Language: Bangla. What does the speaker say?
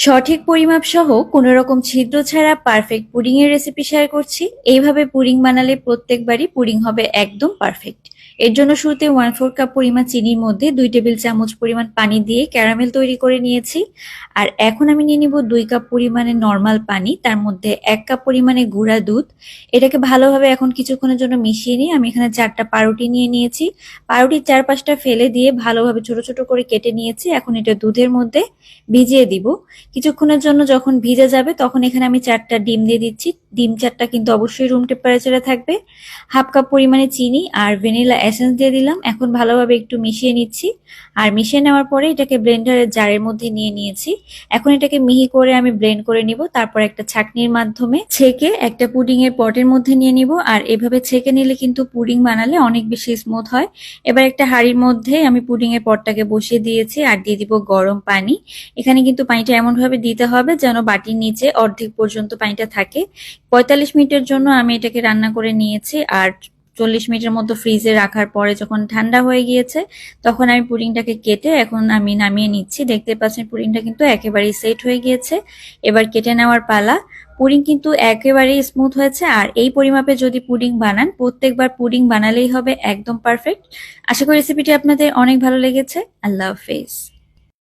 সঠিক পরিমাপ সহ কোনো রকম ছিদ্র ছাড়া পারফেক্ট পুডিং এর রেসিপি শেয়ার করছি। এইভাবে পুডিং বানালে প্রত্যেকবারই পুডিং হবে একদম পারফেক্ট এর জন্য শুরুতে ওয়ান ফোর কাপ পরিমাণ চিনির মধ্যে দুই টেবিল চামচ পরিমাণ পানি দিয়ে ক্যারামেল তৈরি করে নিয়েছি। আর এখন আমি নিয়ে নিব দুই কাপ পরিমাণে নর্মাল পানি, তার মধ্যে এক কাপ পরিমাণে গুঁড়া দুধ। এটাকে ভালোভাবে এখন কিছুক্ষণের জন্য মিশিয়ে নিয়ে আমি এখানে চারটা পাউরুটি নিয়ে নিয়েছি। পাউরুটির চার পাঁচটা ফেলে দিয়ে ভালোভাবে ছোট ছোট করে কেটে নিয়েছি। এখন এটা দুধের মধ্যে ভিজিয়ে দিব। কিছুক্ষণের জন্য যখন ভিজে যাবে, তখন এখানে আমি চারটা ডিম দিয়ে দিচ্ছি। ডিম চারটা কিন্তু অবশ্যই রুম টেম্পারেচারে থাকবে। হাফ কাপ পরিমাণে চিনি আর ভ্যানিলা এসেন্স দিয়ে দিলাম। এখন ভালোভাবে একটু মিশিয়ে নিচ্ছি। আর মিশিয়ে নেওয়ার পরে এটাকে ব্লেন্ডারের জারের মধ্যে নিয়ে নিয়েছি। এখন এটাকে মিহি করে আমি ব্লেন্ড করে নিব। তারপর একটা ছাকনির মাধ্যমে ছেঁকে একটা পুডিং এর পটের মধ্যে নিয়ে নিব। আর এভাবে ছেঁকে নিলে কিন্তু পুডিং বানালে অনেক বেশি স্মুথ হয়। এবার একটা হাঁড়ির মধ্যে আমি পুডিং এর পটটাকে বসিয়ে দিয়েছি। আর দিয়ে দিব গরম পানি। এখানে কিন্তু পানিটা এমনভাবে দিতে হবে যেন বাটির নিচে অর্ধেক পর্যন্ত পানিটা থাকে। পঁয়তাল্লিশ মিনিটের জন্য আমি এটাকে রান্না করে নিয়েছি আর চল্লিশ মিনিটের মতো ফ্রিজে রাখার পরে যখন ঠান্ডা হয়ে গিয়েছে, তখন আমি পুডিংটাকে কেটে এখন আমি নামিয়ে নিচ্ছি। দেখতে পাচ্ছেন পুডিংটা কিন্তু একেবারেই সেট হয়ে গিয়েছে। এবার কেটে নেওয়ার পালা। পুডিং কিন্তু একেবারেই স্মুথ হয়েছে আর এই পরিমাপে যদি পুডিং বানান, প্রত্যেকবার পুডিং বানালেই হবে একদম পারফেক্ট। আশা করি রেসিপিটি আপনাদের অনেক ভালো লেগেছে। আল্লাহ হাফেজ।